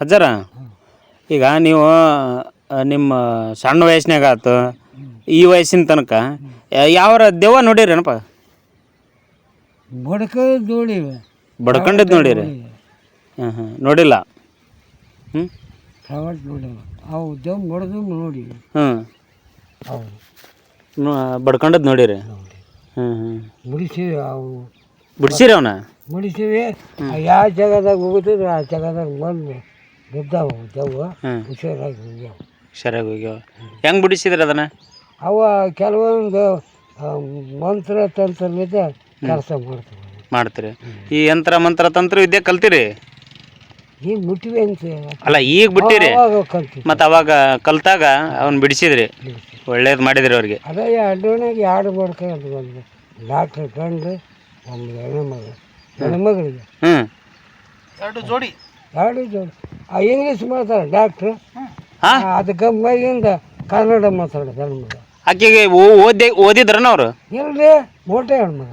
ಅಜ್ಜಾರ? ಈಗ ನೀವು ನಿಮ್ಮ ಸಣ್ಣ ವಯಸ್ಸಿನಾಗ ಆತು ಈ ವಯಸ್ಸಿನ ತನಕ ಯಾವ ದೆವ್ವ ನೋಡಿರೇನಪ್ಪ? ಬಡ್ಕ ನೋಡಿವೆ. ಬಡ್ಕೊಂಡಿದ್ದು ನೋಡಿರಿ? ಹಾಂ ಹಾಂ ನೋಡಿಲ್ಲ. ಹ್ಞೂ ಪ್ರೈವೇಟ್ ನೋಡಿವೆ. ಅವು ದೇವ್ ಬಡ್ದು ನೋಡಿವೆ. ಹ್ಞೂ ಅವು ಬಡ್ಕೊಂಡದ್ದು ನೋಡಿರಿ? ಹ್ಮ್ ಹ್ಞೂ ಹ್ಞೂ ಮುಡಿಸಿವಿ ಅವು. ಬಿಡ್ಸಿರಿ ಅವನ ಮುಡಿಸಿವೆ ಯಾವ ಜಾಗದಾಗ ಹೋಗುತ್ತಿದ್ರು ಆ ಜಾಗದಾಗ ಬಂದು ಬಿದ್ದಾವು ಹುಷಾರಾಗಿ ಹೋಗ್ಯಾವ. ಹುಷಾರಾಗಿ ಹೋಗ್ಯಾವ. ಹೆಂಗೆ ಬಿಡಿಸಿದ್ರಿ ಅದನ್ನು? ಅವ ಕೆಲವೊಂದು ಮಂತ್ರ ತಂತ್ರಲಿದ್ದ ಕೆಲಸ ಮಾಡ್ತೀವಿ. ಮಾಡ್ತೀರಿ. ಈ ಯಂತ್ರ ಮಂತ್ರ ತಂತ್ರ ವಿದ್ಯೆ ಕಲ್ತಿರಿ? ಈಗ ಮುಟ್ಟಿವೆ ಅಂತ ಅಲ್ಲ ಈಗ ಬಿಟ್ಟಿರಿ? ಅವಾಗ ಕಲ್ತೀವಿ ಮತ್ತು ಅವಾಗ ಕಲ್ತಾಗ ಅವ್ನು ಬಿಡಿಸಿದ್ರಿ? ಒಳ್ಳೇದು ಮಾಡಿದ್ರಿ ಅವ್ರಿಗೆ. ಅದೇ ಅಡ್ಡೋಣಾಗ ಎರಡು ಮಾಡ್ಕೊಂಡು ಒಂದು ಡಾಕ್ಟ್ರ್ ಗಂಡು ಒಂದು ಹೆಣ್ಣು ಮಗಳಿಗೆ ಹ್ಞೂ ಎರಡು ಜೋಡಿ. ಆ ಇಂಗ್ಲೀಷ್ ಮಾತಾಡ ಡಾಕ್ಟ್ರು ಹಾ? ಅದು ಗಮ್ಮಾಗಿಂದ ಕನ್ನಡ ಮಾತಾಡೋದು ಹೆಣ್ಮಗ ಆಕೆಗೆ ಓ- ಓದಿ ಓದಿದ್ರನ ಅವ್ರು? ಇಲ್ರಿ ಮೋಟೆ ಹೆಣ್ಮಗ.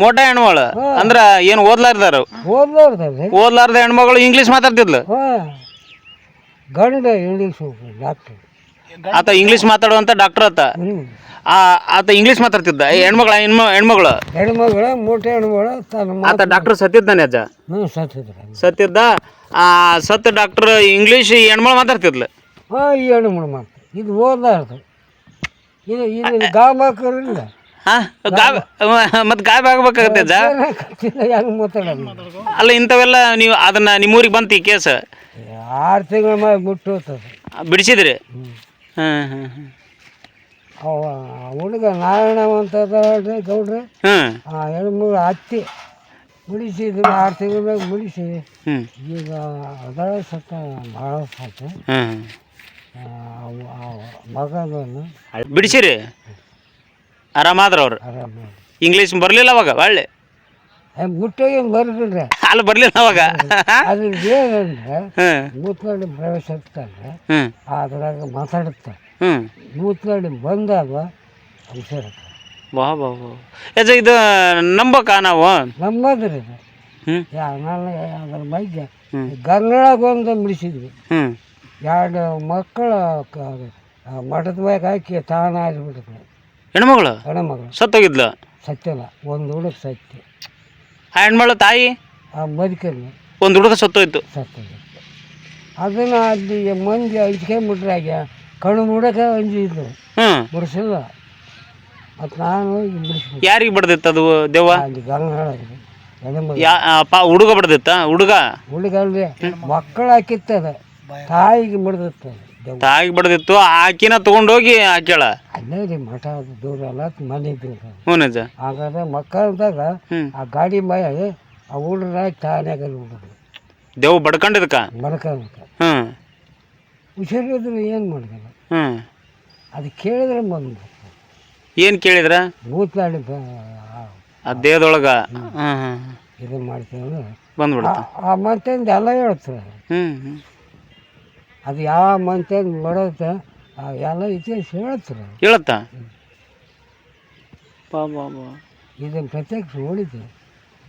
ಮೋಟ ಹೆಣ್ಮಗಳು. ಅಂದ್ರ ಏನು ಓದ್ಲಾರ್ದಾರು ಓದ್ಲಾರ್ದಲ್ಲಿ ಓದ್ಲಾರ್ದ ಹೆಣ್ಮಗಳು ಇಂಗ್ಲೀಷ್ ಮಾತಾಡ್ತಿದ್ಲು? ಹಾಂ. ಗಂಡ ಇಂಗ್ಲೀಷ್ ಡಾಕ್ಟ್ರು ಆತ ಇಂಗ್ಲೀಷ್ ಮಾತಾಡುವಂತ ಡಾಕ್ಟರ್ ಆತ. ಆ ಆತ ಇಂಗ್ಲೀಷ್ ಮಾತಾಡ್ತಿದ್ದ. ಹೆಣ್ಮಗಳ ಹೆಣ್ಮ ಹೆಣ್ಮಗಳು? ಹೆಣ್ಮಗಳ ಮೋಟೆ ಹೆಣ್ಮಗಳ ತನ್ನ ಆತ ಡಾಕ್ಟರ್ ಸತ್ತಿದ್ದಾನೆ ಅಜ್ಜ? ಹ್ಞೂ ಸತ್ತಿದ್ರು ಸತ್ತಿದ್ದ ಆ ಸತ್ತ ಡಾಕ್ಟರ್ ಇಂಗ್ಲೀಷ್ ಹೆಣ್ಮಗಳು ಮಾತಾಡ್ತಿದ್ಲು? ಹಾಂ ಈ ಹೆಣ್ಮಗಳು ಇದು ಓದಾರ್ದು ಇದು ಇದು ಗಾಬಾಕರಿಲ್ಲ. ಮತ್ತೆ ಗಾಬ್ ಆಗ್ಬೇಕಾಗತ್ತೆ ಅಜ್ಜ? ಅಲ್ಲ ಇಂಥವೆಲ್ಲ ನೀವು ಅದನ್ನ ನಿಮ್ಮೂರಿಗೆ ಬಂತು ಈ ಕೇಸ್? ಆರು ತಿಂಗಳ ಬಿಡಿಸಿದ್ರಿ? ಹಾಂ ಹ್ಮ್ ಹ್ಮ್ ಅವ ಹುಡುಗ ನಾರಾಯಣ ಅಂತ ಅದಾಳ್ರಿ ಗೌಡ್ರಿ? ಆ ಹೆಣ್ಮಗಳು ಅತ್ತಿ ಮುಡಿಸಿದ್ರು ಆರು ತಿಂಗಳ ಮ್ಯಾಗ ಮುಡಿಸಿ ಈಗ ಅದಳ ಸತ್ತ ಭಾಳ ಸತ್ತ. ಆ ಮಗನನ್ನು ಬಿಡಿಸಿರಿ. ಆರಾಮಾದ್ರ ಅವ್ರು. ಆರಾಮ ಇಂಗ್ಲೀಷ್ ಬರಲಿಲ್ಲ ಅವಾಗ ಒಳ್ಳೆ. ಮುಟ್ಟೋಗಿ ಬರ್ತದೆ ಅಲ್ಲಿ ಬರ್ಲಿಲ್ಲ ಅವಾಗ. ಅದ್ರ ಏನಂದ್ರೆ ಮೂತ್ನಾಡಿ ಪ್ರವೇಶ ಆಗ್ತಾರೆ ಅದ್ರಾಗ ಮಾತಾಡುತ್ತೆ. ಹ್ಮ್ ಮೂತ್ನಾಡಿ ಬಂದಾಗ ವಾ ವಾ ವಾ ಅಜ್ಜ ಇದು ನಂಬಕ ನಾವು? ನಾನು ಅದ್ರ ಬಗ್ಗೆ. ಗಂಗಳಾಗ ಒಂದು ಬಿಡಿಸಿದ್ವಿ. ಎರಡು ಮಕ್ಕಳ ಮಠದ ಮ್ಯಾಗ ಹಾಕಿ ತಾಣ ಆಗಿಬಿಟ್ಟಿದ್ವಿ ಹೆಣ್ಮಗಳು? ಹೆಣ್ಮಗಳು. ಸತ್ತೋಗಿದ್ಲ? ಸತ್ತಿಲ್ಲ. ಒಂದು ಹುಡುಗ ಸತ್ತಿ. ಆ ಹೆಣ್ಮಳ ತಾಯಿ? ಆ ಬದುಕಲ್ಲಿ. ಒಂದು ಹುಡುಗ ಸತ್ತೋಯ್ತು. ಸತ್ತೋಗಿತ್ತು ಅದನ್ನು ಅಲ್ಲಿ ಮಂದಿ ಹಂಚ್ಕೊಂಡ್ಬಿಟ್ರಾಗ ಕಣ್ಣು ಮುಡಕ ಅಂಜಿದ್ರು ಹ್ಮ್. ಬಿಡಿಸಿಲ್ಲ ಮತ್ತು ನಾನು ಹೋಗಿ ಬಿಡಿಸ್ಬಿಟ್ಟು ಯಾರಿಗೆ ಬಡ್ದಿತ್ತು ಅದು ದೆವ್ವ? ಅಲ್ಲಿ ಗಂಗಾಳಲ್ಲಿ ಯಾ ಆ, ಪಾ ಹುಡುಗ ಬಡ್ದಿತ್ತ? ಹುಡುಗ? ಅಲ್ಲಿ ಮಕ್ಕಳು ಹಾಕಿತ್ತದ ತಾಯಿಗೆ ಮುಡ್ದಿತ್ತದ ದೆವ್ವ ಬಿಡದಿತ್ತು ಆಕಿನ ತಗೊಂಡೋಗಿ ಹಾಕ್ಯಾಳ ಅಲ್ಲೇ ರೀ ಮಠ ಅದು ದೂರ ಅಲ್ಲ ಮನೆ ದೂರ. ಹ್ಞೂ ಅಜ್ಜ. ಹಾಗಾದ್ರೆ ಮಕ್ಕಳದಾಗ ಹ್ಮ್. ಆ ಗಾಡಿ ಮಯ ಆ ಹುಡ್ರ ತಾನ್ಯಾಗ ಹುಡುಗ ದೇವ್ ಬಡ್ಕೊಂಡಿದ್ಕ? ಮಡ್ಕೊಳಕ ಹ್ಮ್. ಹುಷಾರಿದ್ರೆ ಏನು ಮಾಡಿದಲ್ಲ? ಹ್ಮ್. ಅದು ಕೇಳಿದ್ರೆ ಬಂದು. ಏನು ಕೇಳಿದ್ರ? ಭೂತ್ಲಾಡಿ ಆ ದೇಹದೊಳಗ. ಹ್ಮ್. ಹ್ಮ್ ಇದು ಮಾಡ್ತೀವಿ ಬಂದ್ಬಿಡ್ತ. ಆ ಮಂತಂದು ಎಲ್ಲ ಹೇಳ್ತಾರೆ. ಹ್ಮ್ ಹ್ಮ್. ಅದು ಯಾವ ಮಂತ್ಯಾಗ ಬರುತ್ತೆ ಎಲ್ಲ ಇತಿಹಾಸ ಹೇಳ್ತಾರೆ ಹೇಳತ್ತ? ಬಾ ಬಾ ಬಾ. ಇದನ್ನು ಪ್ರತ್ಯಕ್ಷ ನೋಡಿದ್ದೆ.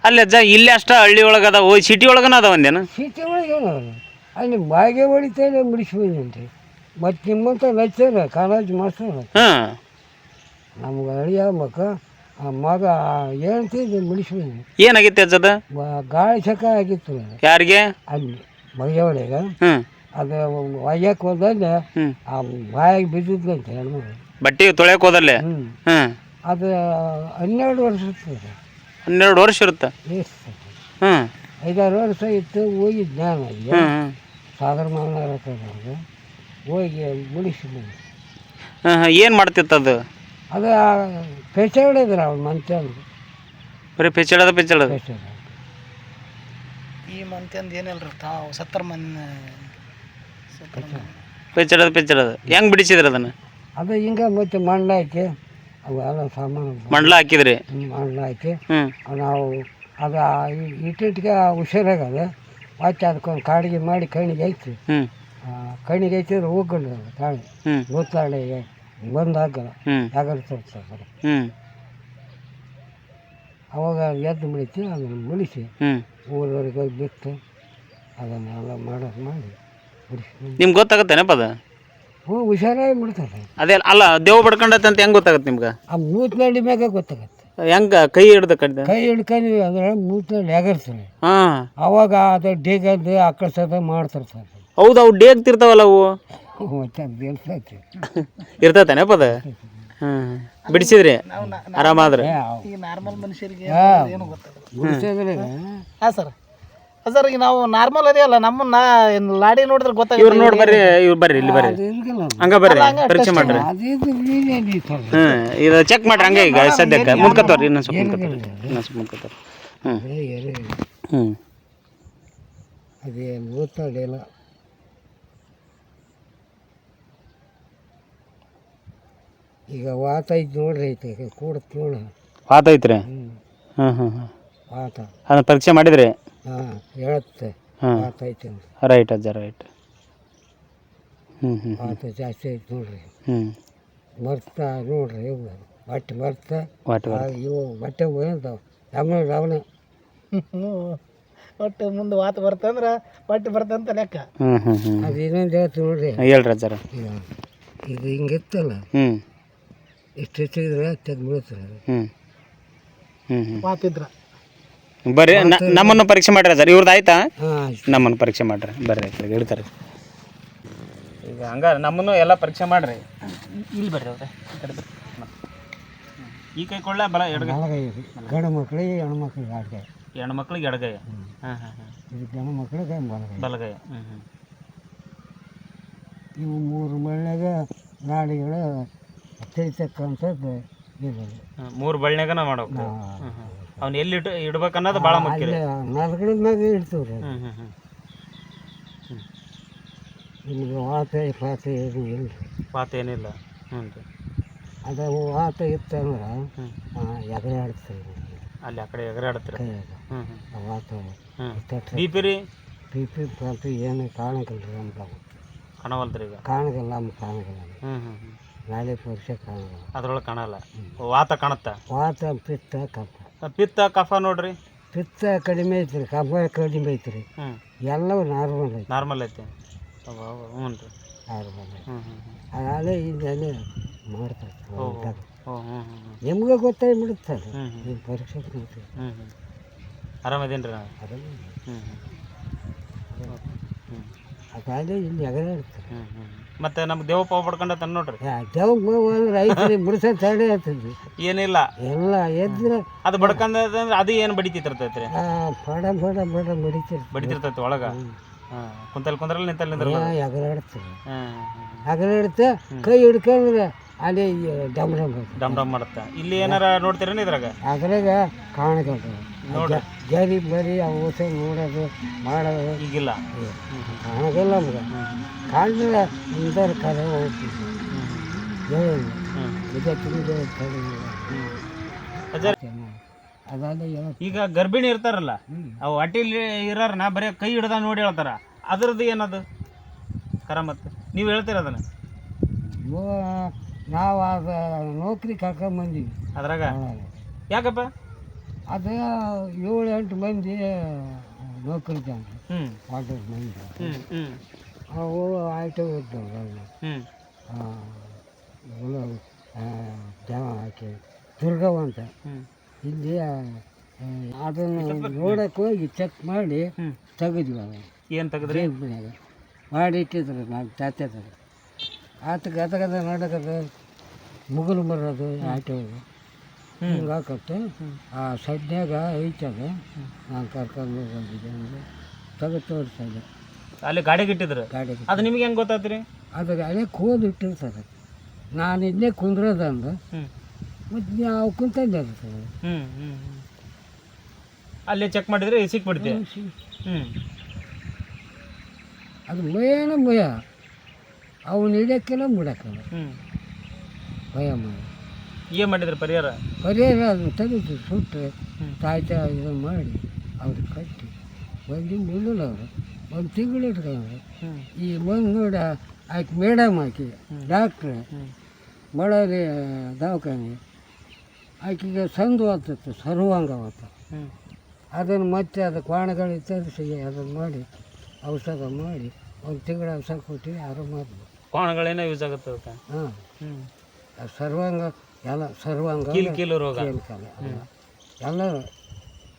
ಅಲ್ಲಿ ಅಜ್ಜ ಇಲ್ಲಿ ಅಷ್ಟ ಹಳ್ಳಿ ಒಳಗೆ ಅದಾವ ಸಿಟಿ ಒಳಗನ ಅದಾವ ಒಂದೇನ ಸಿಟಿ ಒಳಗೆ ಅಲ್ಲಿ ಬಾಯಿಗೆ ಹೊಡಿತೇನೆ ಮುಡಿಸ್ಬೋದಂತೆ ಮತ್ತು ನಿಮ್ಮಂತ ಲಚ್ಚರ ಕಾಲೇಜ್ ಮಾಸ್ತರ ಹಾಂ. ನಮ್ಗೆ ಅಳಿಯ ಮಕ್ಕ ಆ ಮಗ ಹೇಳ್ತಿದ್ದೆ ಮುಡಿಸ್ಬೋದು ಏನಾಗಿತ್ತು ಅಜ್ಜದ? ಗಾಳಿ ಚಕ ಆಗಿತ್ತು. ಯಾರಿಗೆ? ಅಲ್ಲಿ ಮಗವಳಿಗೆ ಹ್ಮ್. ಅದು ಒಯ್ಯಕ್ಕೆ ಹೋದಲ್ಲಿ ಹ್ಮ್. ಆ ಬಾಯಿಗೆ ಬಿದ್ದಿದ್ದಂತೆ ಹೆಣ್ಮಗಳು ಬಟ್ಟೆ ತೊಳೆಯಕ್ಕೆ ಹೋದಲ್ಲೇ? ಹ್ಞೂ ಅದು ಹನ್ನೆರಡು ವರ್ಷ ಇರ್ತದೆ ಹನ್ನೆರಡು ವರ್ಷ ಇರುತ್ತೆ? ಐದಾರು ವರ್ಷ ಇತ್ತು ಹೋಗಿ ಜ್ಞಾನ ಅಲ್ಲಿ ಸಾಗರ ಹ್ಮ್. ಸಾಗರ ಮಾನವರಿಗೆ ಹೋಗಿ ಮುಡಿಸಿ ಬಂದು ಏನು ಮಾಡ್ತಿತ್ತು ಅದು? ಅದು ಪೆಚಾಡಿದ್ರು ಅವ್ನು ಮಂಚ ಬರೀ ಪೆಚ್ಚಡದ ಪೆಚ್ಚಡದ ಪೆಚಾಡ ಈ ಮಂತ್ಯಂದು ಏನಿಲ್ರಿ ತಾವು ಸತ್ತರ ಮನ್ ಪೆಚ್ಚಡದ ಪೆಚ್ಚಡದ ಹೆಂಗ್ ಬಿಡಿಸಿದ್ರಿ ಅದನ್ನ? ಅದು ಹಿಂಗೆ ಮತ್ತೆ ಮಣ್ಣು ಹಾಕಿ ಅವೆಲ್ಲ ಸಾಮಾನು ಮಂಡ್ಲ ಹಾಕಿದ್ರಿ? ಮಣ್ಣು ಹಾಕಿ. ನಾವು ಅದು ಇಟ್ಟಿಟ್ಟಿಗೆ ಹುಷಾರಾಗದ ಮತ್ತೆ ಅದಕ್ಕೊಂದು ಕಾಡಿಗೆ ಮಾಡಿ ಕಣ್ಣಿಗೆ ಐತಿ ಹ್ಮ್. ಕಣ್ಣಿಗೆ ಐತಿದ್ರೆ ಹೋಗ್ಕೊಂಡು ಕಾಣಿ ಹ್ಮ್. ಭೂತಾಳಿಗೆ ಬಂದು ಹಾಕಲ್ಲ. ಹ್ಮ್. ಯಾಕಂದ್ರೆ ತೋರಿಸ್ತಾರೆ ಹ್ಮ್. ಅವಾಗ ಎದ್ದು ಮುಳಿತಿ ಅದನ್ನು ಮುಳಿಸಿ ಹ್ಞೂ ಊರವರೆಗೆ ಹೋಗಿ ಬಿತ್ತು. ಅದನ್ನೆಲ್ಲ ಮಾಡೋದು ಮಾಡಿ. ನಿಮ್ಗೆ ಗೊತ್ತಾಗತ್ತೇನಪ್ಪ ಅದು ಹ್ಞೂ ಹುಷಾರಾಗಿ ಬಿಡ್ತಾರೆ ಅದೇ ಅಲ್ಲ ದೇವ್ ಬಡ್ಕೊಂಡತ್ತೆ ಅಂತ ಹೆಂಗೆ ಗೊತ್ತಾಗತ್ತೆ ನಿಮ್ಗೆ? ಆ ಮೂತ್ನಳ್ಳಿ ಮ್ಯಾಗ ಗೊತ್ತಾಗತ್ತೆ. ಹೆಂಗೆ ಕೈ ಹಿಡ್ದು ಕಡ್ದ? ಕೈ ಹಿಡ್ಕೊಂಡು ಅದ್ರ ಮೂತ್ನಳ್ಳಿ ಎಗರ್ತಾರೆ ಹಾಂ. ಅವಾಗ ಅದು ಡೇಗದ್ದು ಮಾಡ್ತಾರೆ ಸರ್. ಹೌದು ಅವು ಡೇಗ್ತಿರ್ತಾವಲ್ಲ ಅವು? ಮತ್ತೆ ಅದು ಇರ್ತೈತಿ. ಇರ್ತೈತೇನಪ್ಪ ಅದು ಹಾಂ ಬಿಡಿಸಿದ್ರಿ? ಆರಾಮಾದ್ರೆ? ಈ ನಾರ್ಮಲ್ ಮನುಷ್ಯರಿಗೆ ಏನು ಗೊತ್ತಾಗಲ್ಲ. ಹಾಂ ಸರ್. ಸರ್ ಈಗ ನಾವು ನಾರ್ಮಲ್ ಅದೇ ಅಲ್ಲ ನಮ್ಮನ್ನ ಏನ್ ಲಾಡಿ ನೋಡಿದ್ರೆ ಇವ್ರು ನೋಡಿ ಬರ್ರಿ ಇವ್ರು ಬರ್ರಿ ಇಲ್ಲಿ ಬರ್ರಿ. ಹಂಗ ಬರ್ರಿ ಪರೀಕ್ಷೆ ಮಾಡ್ರಿ. ಹ್ಮ್ ಇದು ಚೆಕ್ ಮಾಡ್ರಿ ಹಂಗೆ ಈಗ ಸದ್ಯಕ್ಕೆ. ಮುಂದ್ಕತ್ತವ್ರಿ ಇನ್ನೊಂದು ಸ್ವಲ್ಪ ಮುಂದ್ಕತ್ತವ್ರಿ ಇನ್ನೊಂದು ಸ್ವಲ್ಪ ಮುಂದ್ಕತ್ತವ್ರಿ ಹ್ಮ್. ಹ್ಮ್. ಅದೇ ಮೂತ್ನಳ್ಳಿ ಎಲ್ಲ ಈಗ ವಾತ ಐತಿ ನೋಡ್ರಿ ಐತೆ ಕೂಡ ತೋಳ ವಾತ ಐತ್ರಿ? ಹ್ಞೂ ಹಾಂ ಹಾಂ ಹ್ಮ್. ವಾತ. ಅದನ್ನ ಪರೀಕ್ಷೆ ಮಾಡಿದ್ರಿ? ಹಾಂ ಹೇಳುತ್ತೆ. ಹಾಂ. ವಾತ ಐತೆ ರೈಟ್ ಅಜ್ಜ ರೈಟ್ ಹ್ಞೂ ಹ್ಞೂ ಜಾಸ್ತಿ ಐತೆ ನೋಡ್ರಿ. ಹ್ಞೂ ಮರ್ತ ನೋಡ್ರಿ ಇವು ಬಟ್ಟೆ ಮರ್ತ. ಒಟ್ಟು ಆ, ಇವು ಬಟ್ಟೆ ಹೋಗ್ತಾವ ಯಮನ ರಾವಣ ಒಟ್ಟು ಮುಂದೆ ವಾತ ಬರ್ತಂದ್ರೆ ಬಟ್ಟೆ ಬರ್ತಂತ ಲೆಕ್ಕ. ಹ್ಮ್ ಹ್ಮ್ ಹ್ಮ್. ಅದು ಇನ್ನೊಂದು ಹೇಳ್ತು ನೋಡ್ರಿ. ಹೇಳ್ರಿ ಅಜ್ಜಾರ. ಇದು ಇದು ಹಿಂಗಿತ್ತಲ್ಲ? ಹ್ಞೂ ಎಷ್ಟು ಹೆಚ್ಚಿದ್ರೆ ತೆಗ್ದು ಬೀಳ್ತಾರೆ ಹ್ಞೂ ಹ್ಞೂ ಹ್ಞೂ ಹ್ಮ್. ವಾತಿದ್ರ ಬರ್ರಿ ನ- ನಮ್ಮನ್ನು ಪರೀಕ್ಷೆ ಮಾಡ್ರಿ ಸರ್. ಇವ್ರದ್ದು ಆಯ್ತಾ? ಹಾಂ ನಮ್ಮನ್ನು ಪರೀಕ್ಷೆ ಮಾಡ್ರಿ. ಬರ್ರಿ ಆಯ್ತು ಕಡೆ ಇಡ್ತಾರೆ ಈಗ ಹಂಗ ನಮ್ಮನ್ನು ಎಲ್ಲ ಪರೀಕ್ಷೆ ಮಾಡ್ರಿ. ಇಲ್ಲಿ ಬರ್ರಿ ಅವ್ರೆ ಈ ಕಡೆ ಬರ್ರಿ. ಹ್ಮ್. ಈ ಕೈ ಕೊಳ್ಳ ಬಲ ಎಡಗೈ. ಬಲಗೈ ರೀ ಗಂಡು ಮಕ್ಕಳಿಗೆ ಹೆಣ್ಣು ಮಕ್ಕಳಿಗೆ ಆಡ್ಗೈ ಹೆಣ್ಣು ಮಕ್ಳಿಗೆ ಎಡಗೈ ಹಾಂ ಹಾಂ ಹಾಂ. ಇದು ಗಂಡು ಮಕ್ಕಳಿಗೆ ಬಲಗೈ. ಬಲಗೈ. ಹ್ಞೂ ಹ್ಞೂ ಇವು ಮೂರು ಮಳೆಯಾಗ ನಾಡಿಗಳು ತಿಳಿತಕ್ಕಂಥದ್ದು ಇದು. ಮೂರು ಬಳ್ಳ್ಯಾಗನ ಮಾಡ್ಬೇಕು ಮಾಡಬೇಕು ಅವ್ನು ಎಲ್ಲಿ ಇಟ್ಟು ಇಡ್ಬೇಕನ್ನೋದು ಭಾಳ ಮುಖ್ಯ ರೀ. ಮ್ಯಾಗ ಇಡ್ತೀವಿ ರೀ ಹ್ಞೂ ಹ್ಞೂ ಹ್ಞೂ ನಿಮಗೆ ವಾತ ಪಾತ ಏನು ಇಲ್ಲ. ರೀ ಪಾತ ಏನಿಲ್ಲ. ಹ್ಞೂ ರೀ. ಅದು ವಾತ ಇತ್ತಂದ್ರೆ ಎಗರೆ ಆಡ್ತೀವಿ ಅಲ್ಲಿ ಆ ಕಡೆ ಎಗರೆ ಆಡ್ತೀರಿ? ಹ್ಞೂ ಹ್ಞೂ ವಾತ ಹ್ಞೂ ಬಿ ಪಿ ರೀ? ಬಿ ಪಿ ಏನು ಕಾಣಕ್ಕಿಲ್ಲ ರೀ ನಮ್ಗೆ ಕಾಣವಲ್ದ್ರಿ ಈಗ? ಕಾಣಗಲ್ಲ ನಮ್ಗೆ ಕಾಣಗಲ್ಲ. ಹ್ಞೂ ಹ್ಞೂ ಹ್ಞೂ ನಾಳೆ ಪರೀಕ್ಷೆ ಕಾಣಗಲ್ಲ. ಅದ್ರೊಳಗೆ ಕಾಣಲ್ಲ. ವಾತ ಕಾಣುತ್ತೆ? ವಾತ ಪಿತ್ತ ಕಫ ಪಿತ್ತ ಕಫ ನೋಡ್ರಿ? ಪಿತ್ತ ಕಡಿಮೆ ಐತ್ರಿ ಕಫ ಕಡಿಮೆ ಐತ್ರಿ. ಹ್ಞೂ ಎಲ್ಲವೂ ನಾರ್ಮಲ್ ಐತಿ. ನಾರ್ಮಲ್ ಐತಿ ಹ್ಞೂ ರೀ. ನಾರ್ಮಲ್ ಐತಿ ಹ್ಞೂ ಹ್ಞೂ ಅದಾಲೆ ಹಿಂದೆ ಮಾಡ್ತಾರೆ ಹ್ಞೂ ಹ್ಞೂ ಹ್ಞೂ ನಿಮ್ಗೆ ಗೊತ್ತಾಗ್ಬಿಡುತ್ತೆ ಅದು. ಹ್ಞೂ ನೀವು ಪರೀಕ್ಷೆ ಮಾಡ್ತೀವಿ ಹ್ಞೂ ಹ್ಞೂ ಆರಾಮದೇನು ರೀ ಅದನ್ನು ಹ್ಞೂ ಹ್ಞೂ ಹ್ಞೂ ಇಲ್ಲಿ ಎಗರೆ ಇರ್ತಾರೆ ಹ್ಞೂ ಹ್ಞೂ ಮತ್ತು ನಮ್ಗೆ ದೇವ ಪಡ್ಕೊಂಡ ತನ್ನ ನೋಡ್ರಿ. ದೇವ ಅಂದ್ರೆ ರೈತರಿ ಬಿಡಿಸೋ ತಡೆ ಆಗ್ತದೆ ಏನಿಲ್ಲ. ಎಲ್ಲ ಎದ್ರೆ ಅದು ಬಡ್ಕೊಂಡ್ರೆ ಅದು ಏನು ಬಡಿತಿರ್ತೈತೆ ರೀ ಬಡ ಪಡ ಬಡ ಪಡ ಬಡಿತಿರ್ತಾರೆ ಬಡಿತಿರ್ತೈತೆ ಒಳಗೆ? ಕುಂತಲ್ಲಿ ಕುಂದ್ರಲ್ಲಿ ನಿಂತಲ್ಲಿ ನಿಂದ್ರಲ್ಲ? ಎಗರೆ ಆಡ್ತಾರೆ ಹಾಂ ಎಗರೆ ಇಡ್ತೆ ಕೈ ಹಿಡ್ಕೊಂಡ್ರೆ ಅಲ್ಲಿ ಡಮ್ ಡಮ್ ಡಮ್ ಡಮ್ ಮಾಡುತ್ತೆ. ಇಲ್ಲಿ ಏನಾರ ನೋಡ್ತೀರೇನು ಇದ್ರಾಗ? ಅದ್ರಾಗ ಕಾಣಕತ್ತ ನೋಡ್ರಿ. ಜರಿ ಬರಿ ಔಷಧ ನೋಡೋದು ಮಾಡೋದು. ಈಗಿಲ್ಲ. ಕಾಣೋದಿಲ್ಲ ನಮ್ಗೆ ಕಾಣಿದ್ರೆ ಇಂಥವ್ರ ಕರೆ ಹೋಗ್ತೀವಿ. ಈಗ ಗರ್ಭಿಣಿ ಇರ್ತಾರಲ್ಲ ಅವು ಅಟಿಲಿ ಇರೋರ್ ನಾ ಬರೀ ಕೈ ಹಿಡ್ದ ನೋಡಿ ಹೇಳ್ತಾರ. ಅದ್ರದ್ದು ಏನದು? ಕರಾಮತ್ತು ನೀವು ಹೇಳ್ತೀರ ಅದನ್ನ? ನಾವು ಅದ ನೌಕರಿ ಕರ್ಕೊಂಬಂದೀವಿ ಅದ್ರಾಗ? ಯಾಕಪ್ಪ? ಅದು ಏಳು ಎಂಟು ಮಂದಿ ನೌಕರಿ ಜನ. ವಾಟರ್ ಮಂದಿ. ಅವು ಆಯ್ತು ಹ್ಞೂ ಜನ ಹಾಕಿ ದುರ್ಗವ್ ಅಂತ ಇಲ್ಲಿ ಅದನ್ನು ನೋಡಕ್ಕೆ ಹೋಗಿ ಚೆಕ್ ಮಾಡಿ ತೆಗೆದ್ವಿ ಅದನ್ನು ಏನು ತೆಗೆದ್ರಿ? ಜೇಬಿನ್ಯಾಗ ಮಾಡಿ ಇಟ್ಟಿದ್ರು ನಾನು ತಾತ್ಯದ್ರು ಆತಕ್ಕೆ ಗದಗದ ನಡಕದ ಮುಗುಲು ಬರೋದು ಆಟೋದು ಹಿಂಗೆ ಹಾಕತ್ತೆ. ಆ ಸಡ್ನ್ಯಾಗ ಐತದ. ನಾನು ಕರ್ಕೊಂಡು ಬಂದಿದ್ದೆ ಅಂದರೆ ತೆಗೆದು ಅಲ್ಲಿ ಗಾಡಿಗೆ ಇಟ್ಟಿದ್ರು? ಗಾಡಿ ಅದು ನಿಮ್ಗೆ ಹೆಂಗೆ ಗೊತ್ತಾತ್ರಿ? ಅದು ಅಲ್ಲೇ ಕೋದು ಸರ್ ನಾನು ಇದನ್ನೇ ಕುಂದ್ರೋದಂದು ಮತ್ತು ನಾವು ಕುಂತಂದೆ ಅದು ಹ್ಞೂ ಅಲ್ಲೇ ಚೆಕ್ ಮಾಡಿದ್ರೆ ಸಿಕ್ಬಿಡ್ತೀವಿ ಹ್ಞೂ ಅದು ಮೈಯನ ಮಯ ಅವನು ಹಿಡಿಯೋಕ್ಕಿಲ್ಲ ಮುಡಕ್ಕಲ್ಲ ಭಯ ಮಾಡಿ. ಏನು ಮಾಡಿದ್ರೆ ಪರಿಹಾರ? ಪರಿಹಾರ ಅದನ್ನು ತೆಗೆದು ಸುಟ್ಟು. ತಾಯ್ತ ಇದನ್ನು ಮಾಡಿ ಅವ್ರಿಗೆ ಕಟ್ಟಿ ಬಂದು ಮುಳ್ಳಿಲ್ಲ ಅವರು ಒಂದು ತಿಂಗಳು ಇಟ್ಕೊಂಡ್ರು. ಈ ನೋಡಿ ಆಕೆ ಮೇಡಮ್ ಹಾಕಿ ಡಾಕ್ಟ್ರ್ ಬಳ್ಳಾರಿ ದವಾಖಾನೆ. ಆಕೆಗೆ ಸಂದು ಆಗ್ತಿತ್ತು ಸರ್ವಾಂಗ ಹ್ಞೂ ಅದನ್ನು ಮತ್ತೆ ಅದು ಕ್ವಾಣಗಳು ತರಿಸಿ ಅದನ್ನು ಮಾಡಿ ಔಷಧ ಮಾಡಿ ಒಂದು ತಿಂಗಳ ಔಷಧ ಕೊಟ್ಟು ಆರಾಮಾದ್ರು ಕೋಣಗಳೇನೋ ಯೂಸ್ ಆಗುತ್ತೆ ಅದಕ್ಕೆ ಹಾಂ ಹ್ಞೂ ಸರ್ವಾಂಗ ಎಲ್ಲ ಸರ್ವಾಂಗ ಕೀಲು ಕೀಲು ರೋಗ. ಎಲ್ಲ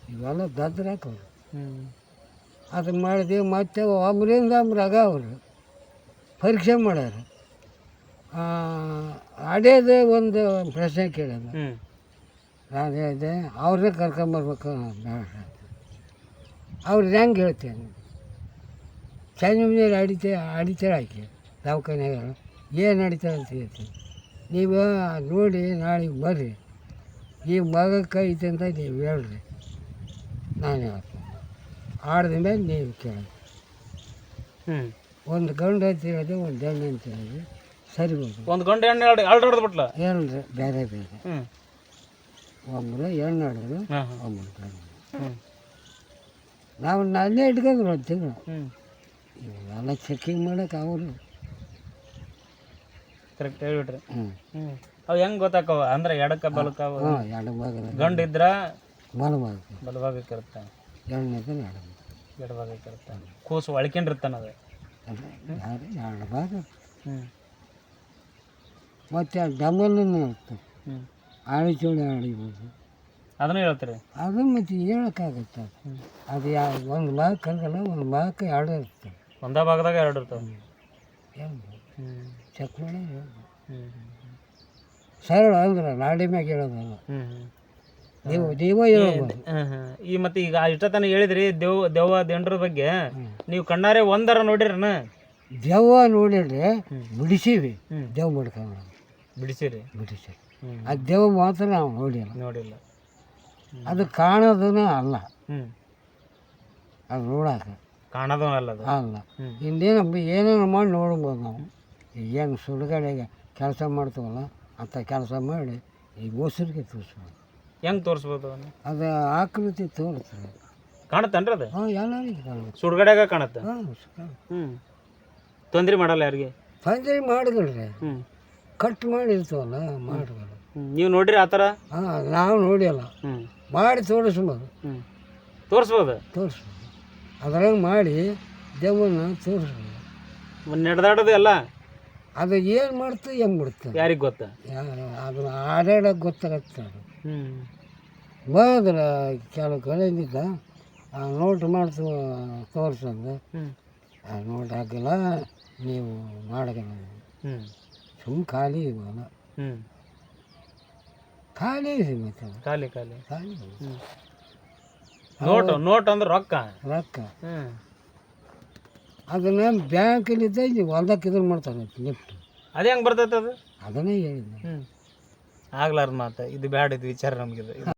ಇವೆಲ್ಲ ದದ್ರಾಕವ್ರು ಹ್ಞೂ ಅದು ಮಾಡಿದ್ವಿ ಮತ್ತೆ ಒಬ್ಬರಿಂದ ಒಬ್ರಾಗ ಅವರು ಪರೀಕ್ಷೆ ಮಾಡ್ಯಾರ ಅಡೇದು ಒಂದು ಪ್ರಶ್ನೆ ಕೇಳೋದು. ಅದೇ ನಾನು ಹೇಳಿದೆ ಅವ್ರನ್ನೇ ಕರ್ಕೊಂಬರ್ಬೇಕು ಬೇಡ. ಅವ್ರು ಹೆಂಗೆ ಹೇಳ್ತೇನೆ? ಮೇಲೆ ಅಡಿತೆ ಅಡಿತೇಳಿ ಆಕೆ ದವಾಖಾನೆಗೆ ಏನು ನಡೀತಾ ಅಂತ ಹೇಳ್ತೀನಿ. ನೀವು ನೋಡಿ ನಾಳೆಗೆ ಬರ್ರಿ. ಈ ಮಗಕ್ಕೆ ಐತೆ ಅಂತ ನೀವು ಹೇಳ್ರಿ. ನಾನು ಹೇಳ್ತೀನಿ. ಆಡಿದ ಮೇಲೆ ನೀವು ಕೇಳಿ ಹ್ಞೂ ಒಂದು ಗಂಡು ಹೇಳಿದೆ ಒಂದು ಹೆಣ್ಣು ಹೇಳಿದೆ ಸರಿ ಹೋಗಿ ಒಂದು ಗಂಡು ಹೆಣ್ಣು ಎರಡು ಎರಡು ಹೊಡೆದ್ಬಿಟ್ಲ ಏನು ಬೇರೆ ಬೇರೆ. ಹ್ಞೂ ಒಬ್ಬರು ಹೆಣ್ಣು ಆಡೋದು ಹಾಂ ಹಾಂ ಒಬ್ಬರು ಗಂಡು ಹ್ಞೂ ನಾವು ನಾನೇ ಇಟ್ಕೊಂಡ್ರು ಒಂದು ತಿಂಗಳು. ಇವೆಲ್ಲ ಚೆಕಿಂಗ್ ಮಾಡೋಕೆ ಅವರು. ಕರೆಕ್ಟ್ ಹೇಳ್ಬಿಟ್ರಿ. ಹ್ಞೂ ಹೆಂಗ್ ಅವು ಹೆಂಗೆ ಗೊತ್ತಾಕವ? ಅಂದ್ರೆ ಎಡಕ್ಕ ಬಲಕ ಅವು? ಹಾಂ ಎರಡು ಭಾಗ ಗಂಡು ಇದ್ರ ಬಲಭಾಗ ಬಲಭಾಗಕ್ಕೆ ಇರುತ್ತೆ ಎರಡನೇದು ಎರಡು ಎಡಭಾಗಕ್ಕೆ ಇರುತ್ತೆ ಕೂಸು ಒಳಕೊಂಡಿರ್ತಾನ ಅದು. ಯಾರು? ಎರಡು ಭಾಗ. ಹ್ಞೂ ಮತ್ತು ಹ್ಞೂ ಆಳಿ ಚೋಳಿ ಆಡಿಬೋದು ಅದನ್ನು ಹೇಳ್ತೀರಿ? ಅದು ಮತ್ತು ಹೇಳೋಕ್ಕಾಗತ್ತೆ? ಅದು ಯಾವ ಒಂದು ಒಂದು ಭಾಗಕ್ಕೆ ಎರಡು ಇರ್ತದೆ ಒಂದೇ ಭಾಗದಾಗ ಎರಡು ಇರ್ತವೆ. ಹ್ಞೂ ಚೆಕ್ ಮಾಡಿ ಸರಳ ಅಂದ್ರೆ ನಾಡಿ ಮ್ಯಾಗ ಹೇಳೋದು ಹ್ಞೂ ಹ್ಞೂ ನೀವು ದೇವ ಹೇಳ್ಬೋದು. ಈ ಮತ್ತೆ ಈಗ ಇಷ್ಟತನ ಹೇಳಿದ್ರಿ ದೇವ್ ದೆವ್ವ ದೇಂಡ್ರ ಬಗ್ಗೆ. ನೀವು ಕಣ್ಣಾರೆ ಒಂದರ ನೋಡಿರನ? ದೇವ ನೋಡಿದ್ರೆ ಬಿಡಿಸಿವಿ. ದೆವ್ವ ಮಾಡ್ಕೊಂಡು ಬಿಡಿಸಿರಿ. ಬಿಡಿಸಿ ಆ ದೆವ್ವ ಮಾತ್ರ ನಾವು ನೋಡಿಲ್ಲ. ನೋಡಿಲ್ಲ. ಅದು ಕಾಣೋದನ್ನ ಅಲ್ಲ. ಅದು ನೋಡಾಕ. ಕಾಣೋದು ಅಲ್ಲ ಅಲ್ಲ. ಇನ್ನೇನು ಏನೇನು ಮಾಡಿ ನೋಡ್ಬೋದು ನಾವು. ಏನು ಸುಡುಗಡೆಗೆ ಕೆಲಸ ಮಾಡ್ತೀವಲ್ಲ ಅಂಥ ಕೆಲಸ ಮಾಡಿ ಈ ಮೊಸರಿಗೆ ತೋರಿಸ್ಬೋದು. ಹೆಂಗೆ ತೋರಿಸ್ಬೋದು ಅದು ಆಕೃತಿ ತೋರಿಸ್ತದೆ ಕಾಣುತ್ತೇನ್ರಿ ಅದು? ಹಾಂ ಎಲ್ಲರಿಗೆ ಕಾಣುತ್ತೆ. ಸುಡ್ಗಡ್ಯಾಗ ಕಾಣತ್ತ? ಹಾಂ ಹ್ಮ್. ತೊಂದರೆ ಮಾಡಲ್ಲ ಯಾರಿಗೆ? ತೊಂದರೆ ಮಾಡಿದ್ರಿ ಹ್ಮ್. ಕಟ್ ಮಾಡಿ ಇರ್ತೀವಲ್ಲ ಮಾಡ್ಬೋದು ನೀವು ನೋಡ್ರಿ ಆ ಥರ? ಹಾಂ ನಾವು ನೋಡಿಲ್ಲ. ಹ್ಞೂ ಮಾಡಿ ತೋರಿಸ್ಬೋದು. ಹ್ಞೂ ತೋರಿಸ್ಬೋದು? ತೋರಿಸ್ಬೋದು. ಅದ್ರಾಗ ಮಾಡಿ ದೇವನ್ನ ತೋರಿಸ್ಬೋದು. ನಡೆದಾಡೋದು ಎಲ್ಲ? ಅದು ಏನು ಮಾಡ್ತು ಹೆಂಗೆ ಬಿಡ್ತು ಯಾರಿಗೆ ಗೊತ್ತ? ಅದನ್ನ ಆಡಾಡೋಕೆ ಗೊತ್ತಾಗತ್ತೆ ಅದು. ಬಂದ್ರ ಕೆಲವು ಕಡೆಯಿಂದ ನೋಟ್ ಮಾಡ್ತು ತೋರ್ಸಂದು. ಆ ನೋಟ್ ಹಾಕಿಲ್ಲ ನೀವು ಸುಮ್ ಸುಮ್ಮ ಖಾಲಿ ಇವಲ್ಲ ಹ್ಮ್. ಖಾಲಿ ಸಿಗುತ್ತೆ ಅದು. ಖಾಲಿ ಖಾಲಿ. ಖಾಲಿ ನೋಟ್ ನೋಟ್ ಅಂದ್ರೆ ರೊಕ್ಕ. ರೊಕ್ಕ. ಅದನ್ನ ಬ್ಯಾಂಕಲ್ಲಿದ್ದ ಇಲ್ಲಿ ಹೊಲ್ದಾಗ ಇದನ್ನು ಮಾಡ್ತಾರೆ ಲಿಫ್ಟ್ ಅದು ಹೆಂಗೆ ಬರ್ತೈತೆ ಅದು? ಅದನ್ನೇ ಹೇಳಿದ್ದೆ. ಹ್ಞೂ ಆಗ್ಲಾರ್ದ ಮಾತು. ಇದು ಬ್ಯಾಡ ಇದು ವಿಚಾರ ನಮಗಿದೆ.